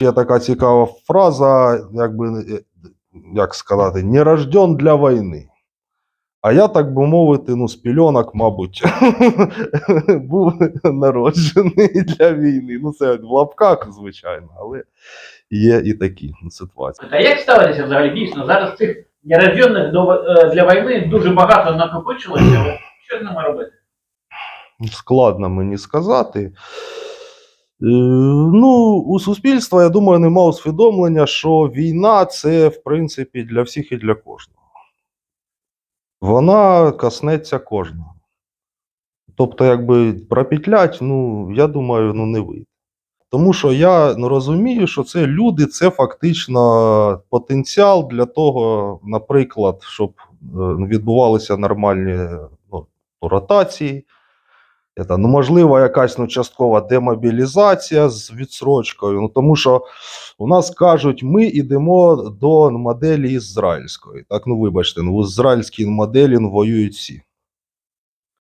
Є така цікава фраза, якби е, як сказати, не рожден для війни. А я, так би мовити, ну, з пільонок, мабуть, був народжений для війни. Ну, це в лапках, звичайно, але є і такі ситуації. А як ставитися взагалі дійсно? Зараз цих нерожденних до е, для війни дуже багато накопичилося. Що з ними робити? Складно мені сказати. У суспільства, я думаю, нема усвідомлення, що війна це, в принципі, для всіх і для кожного. Вона коснеться кожного. Тобто, якби пропетлять, ну, я думаю, ну, не вийде. Тому що я ну, розумію, що це люди, це фактично потенціал для того, наприклад, щоб е, відбувалися нормальні ну, ротації. Ну, можливо, якась ну, часткова демобілізація з відсрочкою. Ну, тому що у нас кажуть, ми йдемо до моделі ізраїльської. Так, ну вибачте, ну, в ізраїльській моделі ну, воюють всі.